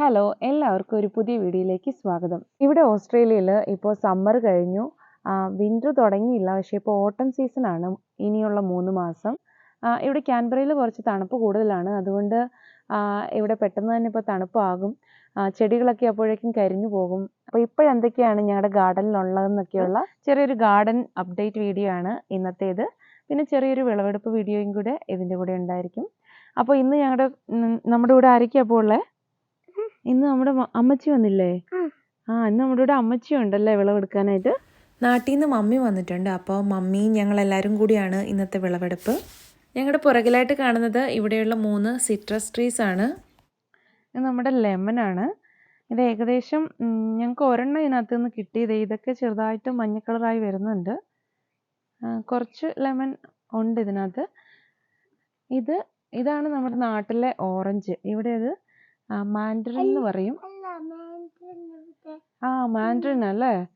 Hello എല്ലാവർക്കും ഒരു പുതിയ വീഡിയോയിലേക്ക് സ്വാഗതം. ഇവിടെ ഓസ്ട്രേലിയയിൽ ഇപ്പോൾ സമ്മർ കഴിഞ്ഞു. വിന്റർ തുടങ്ങിയില്ല പക്ഷേ ഇപ്പോൾ ഓട്ടം സീസണാണ് ഇനിയുള്ള മൂന്ന് മാസം. ഇവിടെ ക്യാൻബറയിൽ കുറച്ച് തണുപ്പ് കൂടുതലാണ്. അതുകൊണ്ട് ഇവിടെ പെട്ടെന്ന് തന്നെ ഇപ്പോൾ തണുപ്പാകും ചെടികളൊക്കെ അപ്പോഴേക്കും കരിഞ്ഞു പോകും. അപ്പോൾ ഇപ്പോഴെന്തൊക്കെയാണ് ഞങ്ങളുടെ ഗാർഡനിലുള്ളതെന്നൊക്കെയുള്ള ചെറിയൊരു ഗാർഡൻ അപ്ഡേറ്റ് വീഡിയോ ആണ് ഇന്നത്തേത്. പിന്നെ ചെറിയൊരു വിളവെടുപ്പ് വീഡിയോയും കൂടെ ഇതിന്റെ കൂടെ ഉണ്ടായിരിക്കും. അപ്പോൾ ഇന്ന് ഞങ്ങളുടെ നമ്മുടെ കൂടെ ആരൊക്കെയാണ് അപ്പോൾ ഉള്ളത് ഇന്ന് നമ്മുടെ അമ്മച്ചി വന്നില്ലേ? ആ ഇന്ന് നമ്മുടെ ഇവിടെ അമ്മച്ചി ഉണ്ടല്ലേ വിളവെടുക്കാനായിട്ട്? നാട്ടിൽ നിന്ന് മമ്മി വന്നിട്ടുണ്ട്. അപ്പോൾ മമ്മിയും ഞങ്ങളെല്ലാവരും കൂടിയാണ് ഇന്നത്തെ വിളവെടുപ്പ്. ഞങ്ങളുടെ പുറകിലായിട്ട് കാണുന്നത് ഇവിടെയുള്ള മൂന്ന് സിട്രസ് ട്രീസ് ആണ്. ഇത് നമ്മുടെ ലെമനാണ് ആണ്. ഇത് ഏകദേശം ഞങ്ങൾക്ക് ഒരെണ്ണം ഇതിനകത്ത് നിന്ന് കിട്ടിയത് ഇതൊക്കെ ചെറുതായിട്ട് മഞ്ഞ കളറായി വരുന്നുണ്ട്. കുറച്ച് ലെമൺ ഉണ്ട് ഇതിനകത്ത്. ഇത് ഇതാണ് നമ്മുടെ നാട്ടിലെ ഓറഞ്ച് ഇവിടെ അത് മാൻഡറിൻ എന്ന് പറയും. ആ മാൻഡ്രിൻ അല്ലേ?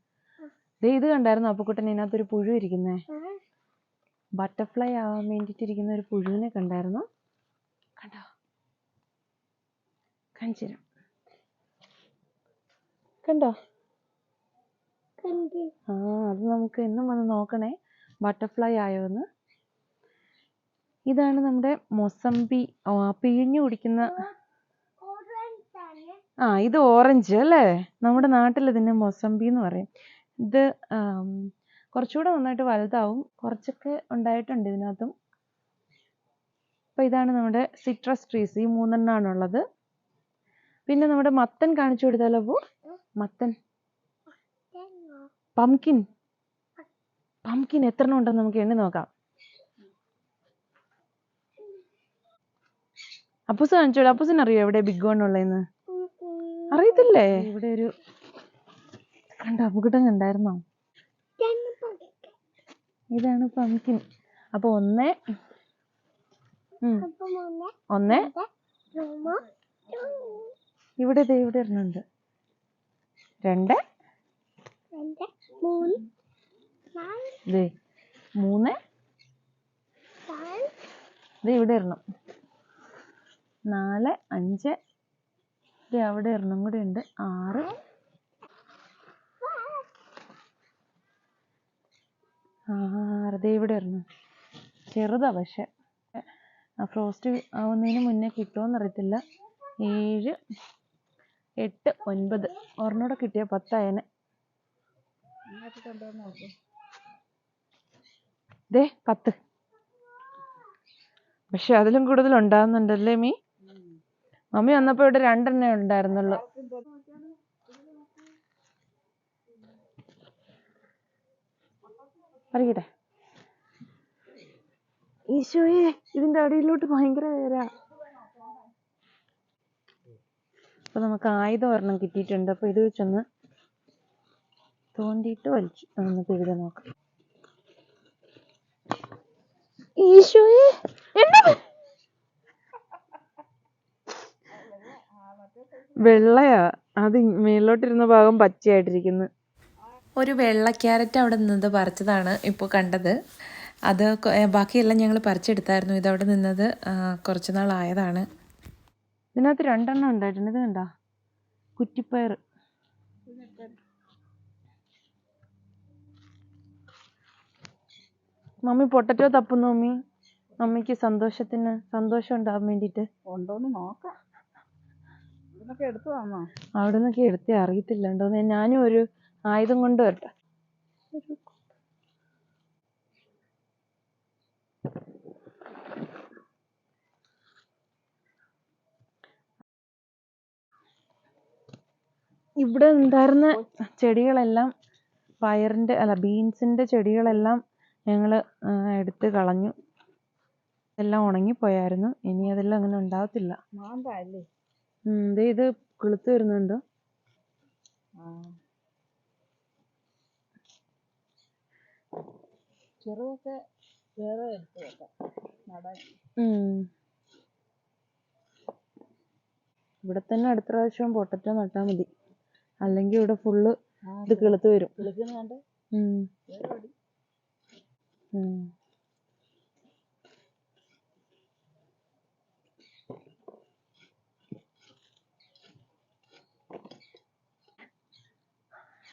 ദേ ഇത് കണ്ടായിരുന്നു? അപ്പുക്കുട്ടൻ ഇതിനകത്തൊരു പുഴു ഇരിക്കുന്നേ. ബട്ടർഫ്ലൈ ആവാൻ വേണ്ടിയിട്ടിരിക്കുന്ന ഒരു പുഴുവിനെ കണ്ടായിരുന്നു? കണ്ടോ? കാണിച്ചു തരാം. കണ്ടോ? ആ അത് നമുക്ക് എന്നും വന്ന് നോക്കണേ. ബട്ടർഫ്ലൈ ആയോ എന്ന് ഇതാണ് നമ്മുടെ മൊസംബി പിഴിഞ്ഞു കുടിക്കുന്ന ആ ഇത് ഓറഞ്ച് അല്ലേ? നമ്മുടെ നാട്ടിൽ ഇതിന് മൊസമ്പി എന്ന് പറയും. ഇത് കുറച്ചുകൂടെ നന്നായിട്ട് വലുതാവും. കുറച്ചൊക്കെ ഉണ്ടായിട്ടുണ്ട് ഇതിനകത്തും. അപ്പോൾ ഇതാണ് നമ്മുടെ സിട്രസ് ട്രീസ് ഈ മൂന്നെണ്ണമാണ് ഉള്ളത്. പിന്നെ നമ്മുടെ മത്തൻ കാണിച്ചു കൊടുത്താലോ പോ മത്തൻ. പംകിൻ പംകിൻ എത്ര ഉണ്ടെന്ന് നമുക്ക് എണ്ണി നോക്കാം. അപ്പൂസ് കാണിച്ചോളൂ അപ്പൂസിന് അറിയോ എവിടെ ബിഗ് വൺ ഉള്ളതെന്ന് അറിയത്തില്ലേ? ഇവിടെ ഒരു കണ്ട അപകടം കണ്ടായിരുന്നോ? ഇതാണ് പംകിൻ അപ്പൊ ഒന്ന് ഒന്നേ ഇവിടെ ദേ ഇവിടെ ഇരുന്നുണ്ട് രണ്ട് മൂന്ന് ദേ ഇവിടെ ഇരുന്നു നാല് അഞ്ച് അവിടെ ഒരെണ്ണം കൂടെ ഉണ്ട്. ആറ്. ആറ്. ഇവിടെ ഒരെണ്ണം. ചെറുതാ പക്ഷെ. ഫ്രോസ്റ്റ് ആവുന്നതിന് മുന്നേ കിട്ടുമോന്ന് അറിയത്തില്ല. ഏഴ് എട്ട് ഒൻപത്. ഒരെണ്ണൂടെ കിട്ടിയ പത്തായനെ. ദേ പത്ത്. പക്ഷെ അതിലും കൂടുതൽ ഉണ്ടാകുന്നുണ്ടല്ലേ മീ? മമ്മി വന്നപ്പോ ഇവിടെ രണ്ടെണ്ണേ ഉണ്ടായിരുന്നുള്ളൂ. അറിയട്ടെ ഈശോയെ ഇതിന്റെ അടിയിലോട്ട് ഭയങ്കര വേരാ അപ്പൊ നമുക്ക് ആയുധം ഒരെണ്ണം കിട്ടിയിട്ടുണ്ട്. അപ്പൊ ഇത് വെച്ചൊന്ന് തോണ്ടിട്ട് വലിച്ചു ഒന്ന് പിഴുത നോക്കാം. ഈശോയെ വെള്ളയാ. അത് മേലോട്ടിരുന്ന ഭാഗം പച്ചയായിട്ടിരിക്കുന്നു. ഒരു വെള്ള ക്യാരറ്റ് അവിടെ നിന്നത് പറിച്ചതാണ് ഇപ്പോൾ കണ്ടത്. അത് ബാക്കിയെല്ലാം ഞങ്ങൾ പറിച്ചെടുത്തായിരുന്നു. ഇതവിടെ നിന്നത് കുറച്ച് നാളായതാണ്. ഇതിനകത്ത് രണ്ടെണ്ണം ഉണ്ടായിട്ടുണ്ട്. ഇത് കണ്ടാ? കുറ്റിപ്പയർ മമ്മി പൊട്ടറ്റോ തപ്പുന്നു മമ്മി? മമ്മിക്ക് സന്തോഷത്തിന് സന്തോഷം ഉണ്ടാവാൻ വേണ്ടിയിട്ട്. ഉണ്ടോന്ന് നോക്കാം. അവിടെ നിന്നൊക്കെ എടുത്തേ അറിയത്തില്ല ഉണ്ടോന്ന് ഞാനും ഒരു ആയുധം കൊണ്ട് വരട്ടെ. ഇവിടെ ഉണ്ടായിരുന്ന ചെടികളെല്ലാം പയറിന്റെ അല്ല ബീൻസിന്റെ ചെടികളെല്ലാം ഞങ്ങൾ എടുത്ത് കളഞ്ഞു. എല്ലാം ഉണങ്ങിപ്പോയായിരുന്നു. ഇനി അതെല്ലാം അങ്ങനെ ഉണ്ടാവത്തില്ല മാമ്പ അല്ലേ ഉം, ദേ ഇത് കിളുത്ത് വരുന്നുണ്ട് ആ ചെറുതൊക്കെ വേറെ എടുത്ത് വെക്കാം നടാൻ ഉം. ഇവിടെ തന്നെ അടുത്ത പ്രാവശ്യം പൊട്ടറ്റോ നട്ടാ മതി അല്ലെങ്കിൽ ഇവിടെ ഫുള്ള് ഇത് കിളുത്ത് വരും കിളിക്കുന്ന കണ്ട് ഉം. വേറെ എവിടെ? ഉം.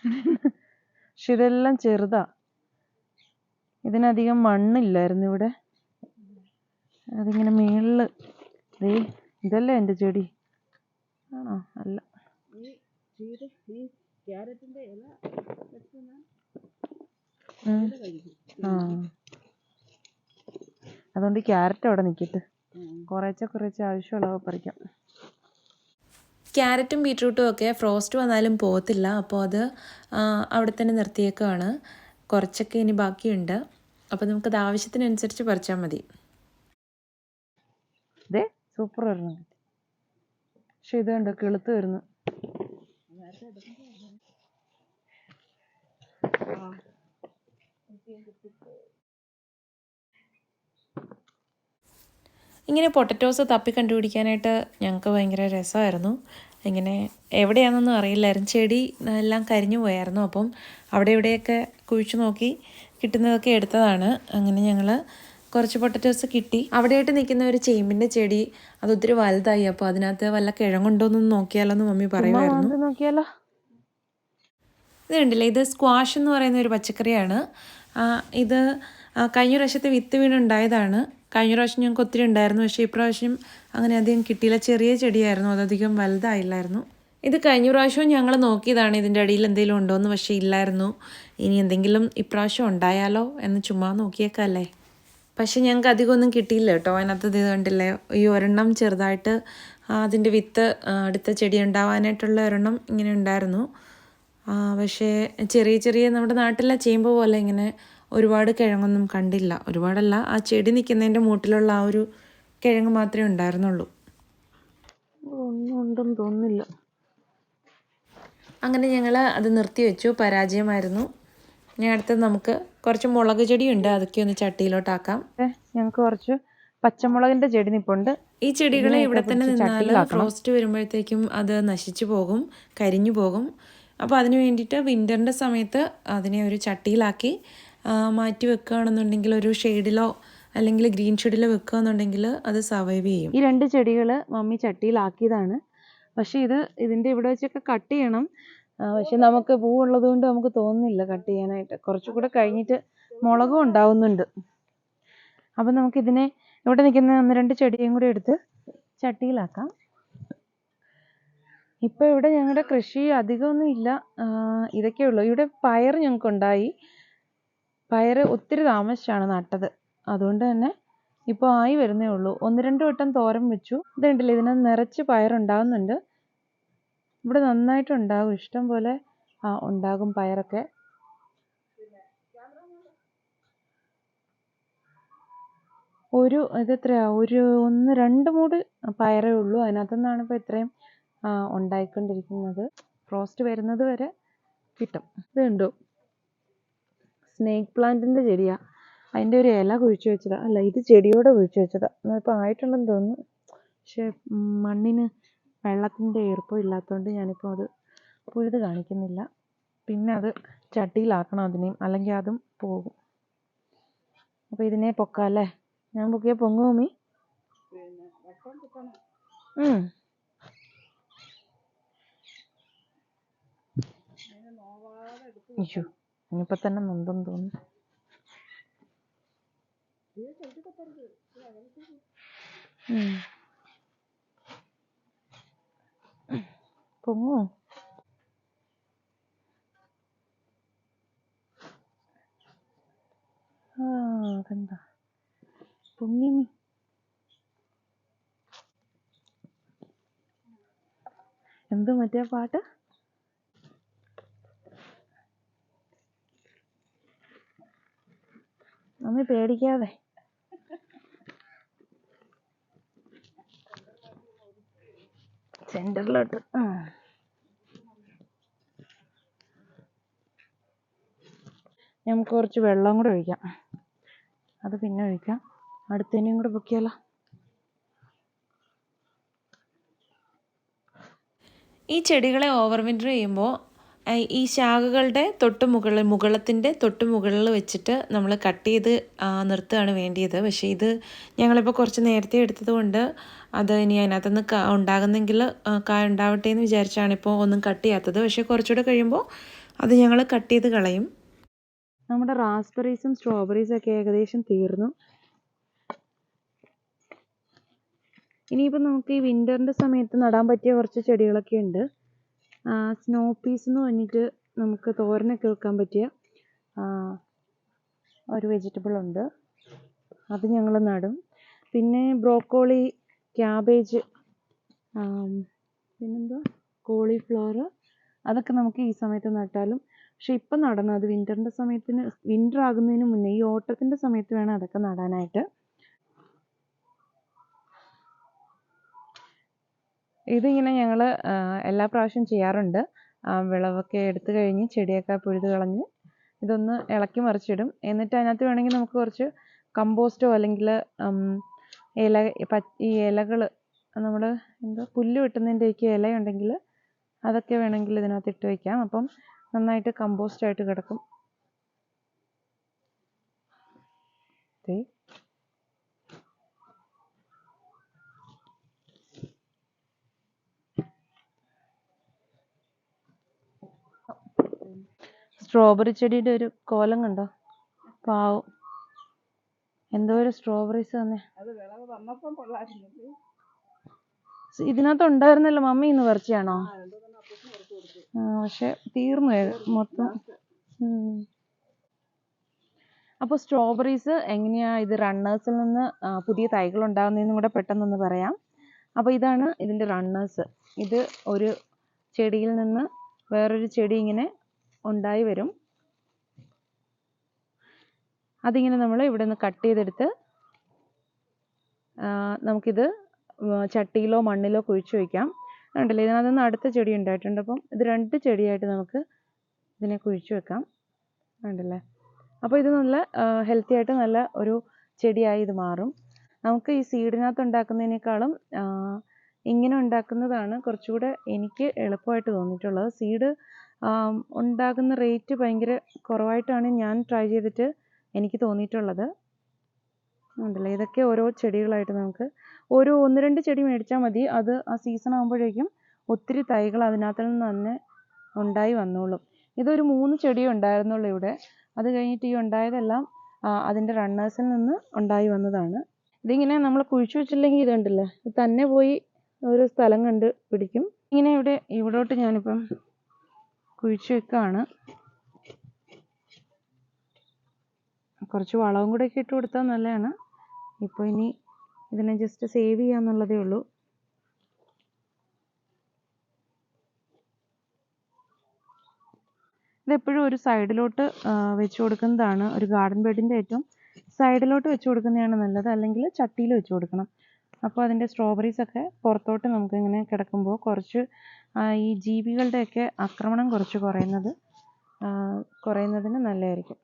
പക്ഷെ ഇതെല്ലാം ചെറുതാ. ഇതിനധികം മണ്ണില്ലായിരുന്നു ഇവിടെ. അതിങ്ങനെ മേളിൽ ദേ ഇതല്ലേ എന്റെ ചെടി? ആണോ? അല്ല. ആ. അതുകൊണ്ട് ക്യാരറ്റ് അവിടെ നിൽക്കട്ടെ. കുറേശ്ശെ കുറേശ്ശെ ആവശ്യമുള്ളവ പറിക്കാം. ക്യാരറ്റും ബീട്രൂട്ടും ഒക്കെ ഫ്രോസ്റ്റ് വന്നാലും പോകത്തില്ല. അപ്പോൾ അത് അവിടെ തന്നെ നിർത്തിയേക്കുവാണ്. കുറച്ചൊക്കെ ഇനി ബാക്കിയുണ്ട്. അപ്പോൾ നമുക്കത് ആവശ്യത്തിനനുസരിച്ച് പറിച്ചാൽ മതി. ദേ സൂപ്പർ വരുന്നു പക്ഷെ ഇത് കണ്ടോ കിളുത്ത് വരുന്നു. ഇങ്ങനെ പൊട്ടറ്റോസ് തപ്പി കണ്ടുപിടിക്കാനായിട്ട് ഞങ്ങൾക്ക് ഭയങ്കര രസമായിരുന്നു. ഇങ്ങനെ എവിടെയാണെന്നൊന്നും അറിയില്ലായിരുന്നു ചെടി എല്ലാം കരിഞ്ഞു പോയായിരുന്നു. അപ്പം അവിടെ ഇവിടെയൊക്കെ കുഴിച്ചു നോക്കി കിട്ടുന്നതൊക്കെ എടുത്തതാണ്. അങ്ങനെ ഞങ്ങൾ കുറച്ച് പൊട്ടറ്റോസ് കിട്ടി. അവിടെയായിട്ട് നിൽക്കുന്ന ഒരു ചേമ്പിന്റെ ചെടി അത് ഒത്തിരി വലുതായി. അപ്പോൾ അതിനകത്ത് വല്ല കിഴങ്ങുണ്ടോ എന്നൊന്ന് നോക്കിയാലോ എന്ന് മമ്മി പറയുമായിരുന്നു നോക്കിയാലോ? ഇത് കണ്ടില്ലേ? ഇത് സ്ക്വാഷ് എന്ന് പറയുന്ന ഒരു പച്ചക്കറിയാണ്. ഇത് കഴിഞ്ഞ പ്രാവശ്യത്തെ വിത്ത് വീണുണ്ടായതാണ്. കഴിഞ്ഞ പ്രാവശ്യം ഞങ്ങൾക്ക് ഒത്തിരി ഉണ്ടായിരുന്നു. പക്ഷേ ഇപ്രാവശ്യം അങ്ങനെ അധികം കിട്ടിയില്ല. ചെറിയ ചെടിയായിരുന്നു. അതധികം വലുതായില്ലായിരുന്നു. ഇത് കഴിഞ്ഞ പ്രാവശ്യവും ഞങ്ങൾ നോക്കിയതാണ് ഇതിന്റെ അടിയിൽ എന്തെങ്കിലും ഉണ്ടോ എന്ന് പക്ഷേ ഇല്ലായിരുന്നു. ഇനി എന്തെങ്കിലും ഇപ്രാവശ്യം ഉണ്ടായാലോ എന്ന് ചുമ്മാ നോക്കിയേക്കല്ലേ. പക്ഷേ ഞങ്ങൾക്ക് അധികം ഒന്നും കിട്ടിയില്ല കേട്ടോ. അതിനകത്ത് ഇത് കണ്ടില്ലേ? ഈ ഒരെണ്ണം ചെറുതായിട്ട് അതിന്റെ വിത്ത് അടുത്ത ചെടി ഉണ്ടാവാനായിട്ടുള്ള ഒരെണ്ണം ഇങ്ങനെ ഉണ്ടായിരുന്നു. പക്ഷേ ചെറിയ ചെറിയ നമ്മുടെ നാട്ടിലെ ചേമ്പ് പോലെ ഇങ്ങനെ ഒരുപാട് കിഴങ്ങൊന്നും കണ്ടില്ല. ഒരുപാടല്ല ആ ചെടി നിൽക്കുന്നതിന്റെ മൂട്ടിലുള്ള ആ ഒരു കിഴങ്ങ് മാത്രമേ ഉണ്ടായിരുന്നുള്ളൂ. ഒന്നും ഉണ്ടെന്ന് തോന്നുന്നില്ല. അങ്ങനെ ഞങ്ങൾ അത് നിർത്തി വെച്ചു പരാജയമായിരുന്നു. ഞാൻ അടുത്ത് നമുക്ക് കുറച്ച് മുളക് ചെടിയുണ്ട് അതൊക്കെ ഒന്ന് ചട്ടിയിലോട്ടാക്കാം. ഞങ്ങൾക്ക് കുറച്ച് പച്ചമുളകിന്റെ ചെടി നിപ്പുണ്ട്. ഈ ചെടികളെ ഇതിനെയൊക്കെ ഇവിടെ തന്നെ നിന്നാൽ. ഫ്രോസ്റ്റ് വരുമ്പോഴത്തേക്കും അത് നശിച്ചു പോകും കരിഞ്ഞു പോകും. അപ്പോൾ അതിന് വേണ്ടിയിട്ട് വിന്ററിന്റെ സമയത്ത് അതിനെ ഒരു ചട്ടിയിലാക്കി മാറ്റി വെക്കുകയാണെന്നുണ്ടെങ്കിൽ ഒരു ഷെയ്ഡിലോ അല്ലെങ്കിൽ ഗ്രീൻ ഷെയ്ഡിലോ വെക്കുകയാണെന്നുണ്ടെങ്കിൽ അത് സർവൈവ് ചെയ്യും. ഈ രണ്ട് ചെടികൾ മമ്മി ചട്ടിയിലാക്കിയതാണ്. പക്ഷേ ഇത് ഇതിന്റെ ഇവിടെ വെച്ചൊക്കെ കട്ട് ചെയ്യണം. പക്ഷെ നമുക്ക് പൂവുള്ളത് കൊണ്ട് നമുക്ക് തോന്നുന്നില്ല കട്ട് ചെയ്യാനായിട്ട്. കുറച്ചുകൂടെ കഴിഞ്ഞിട്ട് മുളകും ഉണ്ടാവുന്നുണ്ട്. അപ്പം നമുക്കിതിനെ ഇവിടെ നിൽക്കുന്ന ഒന്ന് രണ്ട് ചെടിയും കൂടി എടുത്ത് ചട്ടിയിലാക്കാം. ഇപ്പം ഇവിടെ ഞങ്ങളുടെ കൃഷി അധികമൊന്നും ഇല്ല. ഇതൊക്കെ ഉള്ളൂ. ഇവിടെ പയർ ഞങ്ങൾക്കുണ്ടായി. പയർ ഒത്തിരി താമസിച്ചാണ് നട്ടത്. അതുകൊണ്ട് തന്നെ ഇപ്പോൾ ആയി വരുന്നേ ഉള്ളൂ. ഒന്ന് രണ്ട് വട്ടം തോരൻ വെച്ചു. ഇത് കണ്ടില്ലേ ഇതിനകത്ത് നിറച്ച് പയറുണ്ടാകുന്നുണ്ട് ഇവിടെ നന്നായിട്ട് ഉണ്ടാകും. ഇഷ്ടം പോലെ ആ ഉണ്ടാകും പയറൊക്കെ. ഒരു ഇതെത്രയാ ഒരു ഒന്ന് രണ്ട് മൂട് പയറേ ഉള്ളൂ. അതിനകത്തു നിന്നാണ് ഇപ്പോൾ ഇത്രയും ഉണ്ടായിക്കൊണ്ടിരിക്കുന്നത്. ഫ്രോസ്റ്റ് വരുന്നത് വരെ കിട്ടും. ഇത് സ്നേക്ക് പ്ലാന്റിന്റെ ചെടിയാണ് അതിന്റെ ഒരു ഇല കുഴിച്ചു വെച്ചതാ. അല്ല ഇത് ചെടിയോടെ കുഴിച്ചു വെച്ചതാണ് ഇപ്പൊ ആയിട്ടുണ്ടെന്ന് തോന്നുന്നു. പക്ഷെ മണ്ണിന് വെള്ളത്തിന്റെ ഈർപ്പം ഇല്ലാത്തതുകൊണ്ട് ഞാനിപ്പോൾ അത് പുഴുത് കാണിക്കുന്നില്ല. പിന്നെ അത് ചട്ടിയിലാക്കണം അതിനെയും. അല്ലെങ്കിൽ അതും പോകും. അപ്പോൾ ഇതിനെ പൊക്കാല്ലേ ഞാൻ പൊക്കിയ പൊങ്ങുമോ ഉം. വട്ടം കുത്തണം ഉം അതിന് നോവാതെ എടുത്ത് അയ്യോ ഇനിയിപ്പോ തന്നെ നൊന്തെന്ന് തോന്നുന്നു. പൊങ്ങോ കണ്ട പൊങ്ങി മീ എന്ത് മറ്റേ പാട്ട്? നമ്മി പേടിക്കാതെ. സെന്ററിലോട്ട് ആ. നമുക്ക് കുറച്ച് വെള്ളം കൂടെ ഒഴിക്കാം. അത് പിന്നെ ഒഴിക്കാം. അടുത്തതിനെയും കൂടെ പൊക്കിയാലോ ഈ ചെടികളെ ഓവർ വിന്റർ ചെയ്യുമ്പോൾ ഈ ശാഖകളുടെ തൊട്ട് മുകളിൽ മുകളത്തിന്റെ തൊട്ട് മുകളിൽ വെച്ചിട്ട് നമ്മൾ കട്ട് ചെയ്ത് നിർത്തുകയാണ് വേണ്ടിയത്. പക്ഷേ ഇത് ഞങ്ങളിപ്പോൾ കുറച്ച് നേരത്തെ എടുത്തത് കൊണ്ട് അത് ഇനി അതിനകത്തുനിന്ന് ഉണ്ടാകുന്നെങ്കിൽ കായ ഉണ്ടാവട്ടെ എന്ന് വിചാരിച്ചാണ് ഇപ്പോൾ ഒന്നും കട്ട് ചെയ്യാത്തത്. പക്ഷേ കുറച്ചുകൂടെ കഴിയുമ്പോൾ അത് ഞങ്ങൾ കട്ട് ചെയ്ത് കളയും. നമ്മുടെ റാസ്ബെറീസും സ്ട്രോബെറീസും ഒക്കെ ഏകദേശം തീർന്നു. ഇനിയിപ്പോൾ നമുക്ക് ഈ വിന്ററിന്റെ സമയത്ത് നടാൻ പറ്റിയ കുറച്ച് ചെടികളൊക്കെ ഉണ്ട്. സ്നോ പീസ് എന്ന് പറഞ്ഞിട്ട് നമുക്ക് തോരനൊക്കെ വെക്കാൻ പറ്റിയ ഒരു വെജിറ്റബിൾ ഉണ്ട്. അത് ഞങ്ങൾ നടും. പിന്നെ ബ്രോക്കോളി ക്യാബേജ് പിന്നെന്താ കോളിഫ്ലവർ അതൊക്കെ നമുക്ക് ഈ സമയത്ത് നട്ടാലും. പക്ഷെ ഇപ്പം നടണം അത് വിന്ററിന്റെ സമയത്തിന് വിന്റർ ആകുന്നതിന് മുന്നേ ഈ ഓട്ടത്തിന്റെ സമയത്ത് വേണം അതൊക്കെ നടാനായിട്ട്. ഇതിങ്ങനെ ഞങ്ങൾ എല്ലാ പ്രാവശ്യം ചെയ്യാറുണ്ട്. വിളവൊക്കെ എടുത്തു കഴിഞ്ഞ് ചെടിയൊക്കെ പുഴുത് കളഞ്ഞ് ഇതൊന്ന് ഇളക്കി മറിച്ചിടും. എന്നിട്ട് അതിനകത്ത് വേണമെങ്കിൽ നമുക്ക് കുറച്ച് കമ്പോസ്റ്റോ അല്ലെങ്കിൽ ഇല ഈ ഇലകൾ നമ്മൾ എന്താ പുല്ല് വെട്ടുന്നതിന്റെയൊക്കെ ഇലയുണ്ടെങ്കിൽ അതൊക്കെ വേണമെങ്കിൽ ഇതിനകത്ത് ഇട്ട് വയ്ക്കാം അപ്പം നന്നായിട്ട് കമ്പോസ്റ്റായിട്ട് കിടക്കും. ദേ. സ്ട്രോബെറി ചെടിയുടെ ഒരു കോലം കണ്ടോ? പാവം. എന്തോ ഒരു സ്ട്രോബെറീസ് തന്നെ. അത് വിളവ് വന്നപ്പം കൊള്ളായിരുന്നു ഇതിനകത്ത് ഉണ്ടായിരുന്നല്ലോ മമ്മി ഇന്ന് പറിച്ചാണോ പക്ഷെ തീർന്നു മൊത്തം. അപ്പൊ അപ്പോൾ സ്ട്രോബെറീസ് എങ്ങനെയാ ഇത് റണ്ണേഴ്സിൽ നിന്ന് പുതിയ തൈകൾ ഉണ്ടാകുന്നതെന്നും കൂടെ പെട്ടെന്നൊന്ന് പറയാം. അപ്പോൾ ഇതാണ് ഇതിന്റെ റണ്ണേഴ്സ് ഇത് ഒരു ചെടിയിൽ നിന്ന് വേറൊരു ചെടി ഇങ്ങനെ ഉണ്ടായി വരും. അതിങ്ങനെ നമ്മൾ ഇവിടെ നിന്ന് കട്ട് ചെയ്തെടുത്ത് നമുക്കിത് ചട്ടിയിലോ മണ്ണിലോ കുഴിച്ചു വയ്ക്കാം ഉണ്ടല്ലോ ഇതിനകത്ത് നിന്ന് അടുത്ത ചെടി ഉണ്ടായിട്ടുണ്ട്. അപ്പം ഇത് രണ്ട് ചെടിയായിട്ട് നമുക്ക് ഇതിനെ കുഴിച്ചു വെക്കാം. ഉണ്ടല്ലേ അപ്പോൾ ഇത് നല്ല ഹെൽത്തി ആയിട്ട് നല്ല ഒരു ചെടിയായി ഇത് മാറും. നമുക്ക് ഈ സീഡിനകത്ത് ഉണ്ടാക്കുന്നതിനേക്കാളും ഇങ്ങനെ ഉണ്ടാക്കുന്നതാണ് കുറച്ചുകൂടെ എനിക്ക് എളുപ്പമായിട്ട് തോന്നിയിട്ടുള്ളത്. സീഡ് ഉണ്ടാക്കുന്ന റേറ്റ് ഭയങ്കര കുറവായിട്ടാണ് ഞാൻ ട്രൈ ചെയ്തിട്ട് എനിക്ക് തോന്നിയിട്ടുള്ളത്. ഉണ്ടല്ലേ? ഇതൊക്കെ ഓരോ ചെടികളായിട്ട് നമുക്ക് ഒരു ഒന്ന് രണ്ട് ചെടി മേടിച്ചാൽ മതി. അത് ആ സീസൺ ആകുമ്പോഴേക്കും ഒത്തിരി തൈകൾ അതിനകത്ത് നിന്ന് തന്നെ ഉണ്ടായി വന്നോളും. ഇതൊരു മൂന്ന് ചെടി ഉണ്ടായിരുന്നുള്ളൂ ഇവിടെ. അത് കഴിഞ്ഞിട്ട് ഈ ഉണ്ടായതെല്ലാം അതിന്റെ റണ്ണേഴ്സിൽ നിന്ന് ഉണ്ടായി വന്നതാണ്. ഇതിങ്ങനെ നമ്മൾ കുഴിച്ചു വെച്ചില്ലെങ്കിൽ ഇതുണ്ടല്ലോ? തന്നെ പോയി ഒരു സ്ഥലം കണ്ട് പിടിക്കും. ഇങ്ങനെ ഇവിടെ ഇവിടോട്ട് ഞാനിപ്പം കുഴിച്ചു വെക്കുകയാണ് കുറച്ച് വളവും കൂടെ ഒക്കെ ഇട്ട് കൊടുത്താൽ നല്ലതാണ്. ഇപ്പോൾ ഇനി ഇതിനെ ജസ്റ്റ് സേവ് ചെയ്യാന്നുള്ളതേ ഉള്ളൂ. ഇതെപ്പോഴും ഒരു സൈഡിലോട്ട് വെച്ച് കൊടുക്കുന്നതാണ്. ഒരു ഗാർഡൻ ബെഡിന്റെ ഏറ്റവും സൈഡിലോട്ട് വെച്ച് കൊടുക്കുന്നതാണ് നല്ലത്. അല്ലെങ്കിൽ ചട്ടിയിൽ വെച്ച് കൊടുക്കണം. അപ്പോൾ അതിന്റെ സ്ട്രോബെറീസ് ഒക്കെ പുറത്തോട്ട് നമുക്കിങ്ങനെ കിടക്കുമ്പോൾ കുറച്ച് ഈ ജീവികളുടെയൊക്കെ ആക്രമണം കുറച്ച് കുറയുന്നത് കുറയുന്നതിന് നല്ലതായിരിക്കും.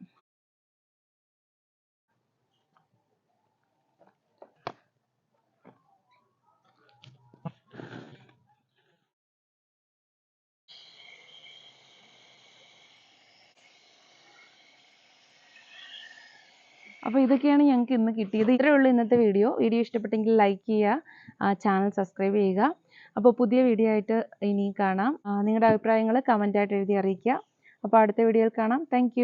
അപ്പോൾ ഇതൊക്കെയാണ് ഞങ്ങൾക്ക് ഇന്ന് കിട്ടിയത്. ഇത്രയേ ഉള്ളൂ ഇന്നത്തെ വീഡിയോ. വീഡിയോ ഇഷ്ടപ്പെട്ടെങ്കിൽ ലൈക്ക് ചെയ്യുക ചാനൽ സബ്സ്ക്രൈബ് ചെയ്യുക. അപ്പോൾ പുതിയ വീഡിയോ ആയിട്ട് ഇനി കാണാം. നിങ്ങളുടെ അഭിപ്രായങ്ങൾ കമന്റായിട്ട് എഴുതി അറിയിക്കുക. അപ്പോൾ അടുത്ത വീഡിയോയിൽ കാണാം. താങ്ക്